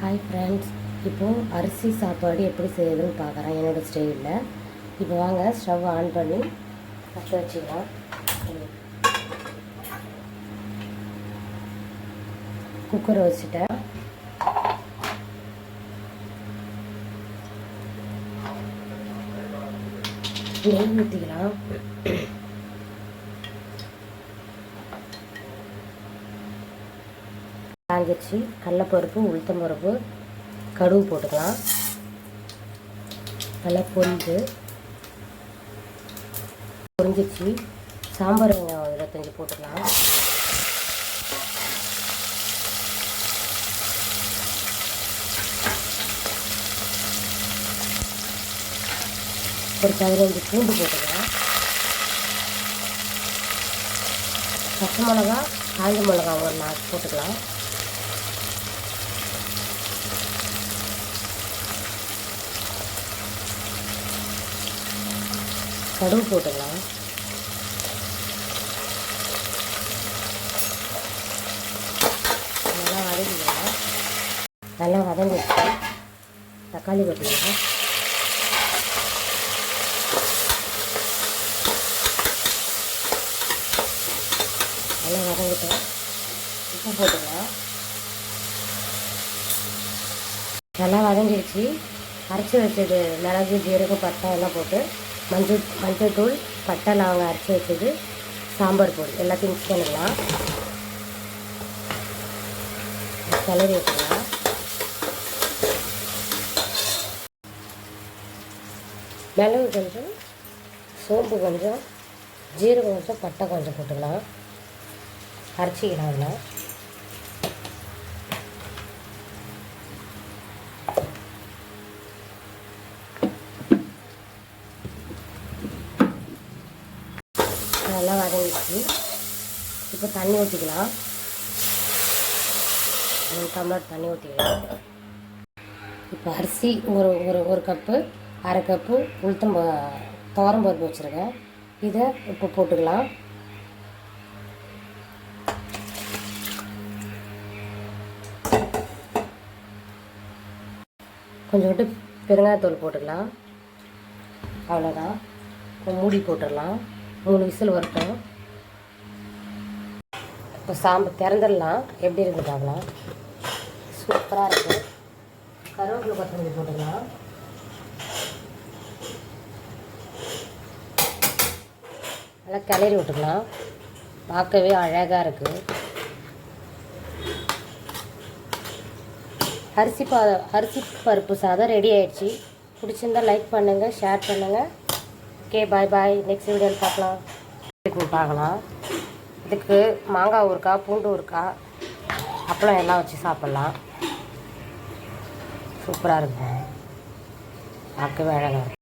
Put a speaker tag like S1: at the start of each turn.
S1: Hi friends இப்போது அரிசி சாப்பாடு எப்படி செய்யுதுன்னு பார்க்குறேன். என்னோடய ஸ்டைலில் இப்போ வாங்க ஸ்டவ் ஆன் பண்ணி பற்ற வச்சுக்கலாம். குக்கரை வச்சுட்டேன். நெய் ஊற்றிக்கலாம் காய்ச்சி கடலப்பருப்பு உளுத்தம்பருப்பு கடுகு போட்டுக்கலாம். நல்லா பொரிஞ்சு பொரிஞ்சிச்சு. சாம்பார் வெங்காயம் இருபத்தஞ்சி போட்டுக்கலாம். ஒரு பதினஞ்சு பூண்டு போட்டுக்கலாம். பச்சை மிளகா காய்ந்த மிளகா ஒரு நாலு போட்டுக்கலாம். கடுகு போட்டுக்கலாம். நல்லா வதங்கிக்கலாம் நல்லா வதங்கிடுச்சு. தக்காளி போட்டுக்கலாம் நல்லா வதங்கிட்டோம் உப்பு போட்டுக்கலாம். நல்லா வதங்கிடுச்சு. அரைச்சி வச்சது மிளகு ஜீரகம் பட்டை எல்லாம் போட்டு மஞ்சள் மஞ்சள் தூள் பட்டை லவங்கம் அரைச்சி வச்சது சாம்பார் பொடி எல்லாத்தையும் மிக்ஸ் பண்ணிக்கலாம் கிளறி விட்டுக்கலாம் மிளகு கொஞ்சம் சோம்பு கொஞ்சம் ஜீரகம் கொஞ்சம் பட்டை கொஞ்சம் போட்டுக்கலாம். அரைச்சிக்கலாம் அதெல்லாம் நல்லா வதங்கிச்சு இப்போ தண்ணி ஊற்றிக்கலாம் ஒரு டம்ளர் தண்ணி ஊற்றிக்கலாம் இப்போ அரிசி ஒரு ஒரு ஒரு கப்பு அரை கப்பு உளுத்தம் துவரம் பருப்பு வச்சுருக்கேன். இதை இப்போ போட்டுக்கலாம். கொஞ்சோண்டு பெருங்காயத்தூள் போட்டுக்கலாம். அவ்வளோதான். மூடி போட்டுடலாம். மூணு விசில் வரட்டும். இப்போ சாம்பு திறந்துடலாம். எப்படி இருக்குது பார்க்கலாம். சூப்பராக இருக்குது கருவேப்பிலை கொத்தமல்லி போட்டுக்கலாம் நல்லா கிளறி விட்டுக்கலாம். பார்க்கவே அழகாக இருக்குது அரிசி பா அரிசி பருப்பு சாதம் ரெடி ஆயிடுச்சு. பிடிச்சிருந்தா லைக் பண்ணுங்கள் ஷேர் பண்ணுங்கள் ஓகே பாய் பாய் நெக்ஸ்ட் வீடியோவில் பார்க்கலாம். பார்க்கலாம். இதுக்கு மாங்காய் ஊருக்கா பூண்டு ஊருக்கா அப்பளம் எல்லாம் வச்சு சாப்பிட்லாம். சூப்பராக இருக்கும். பார்க்கவே அழகாக இருக்கும்.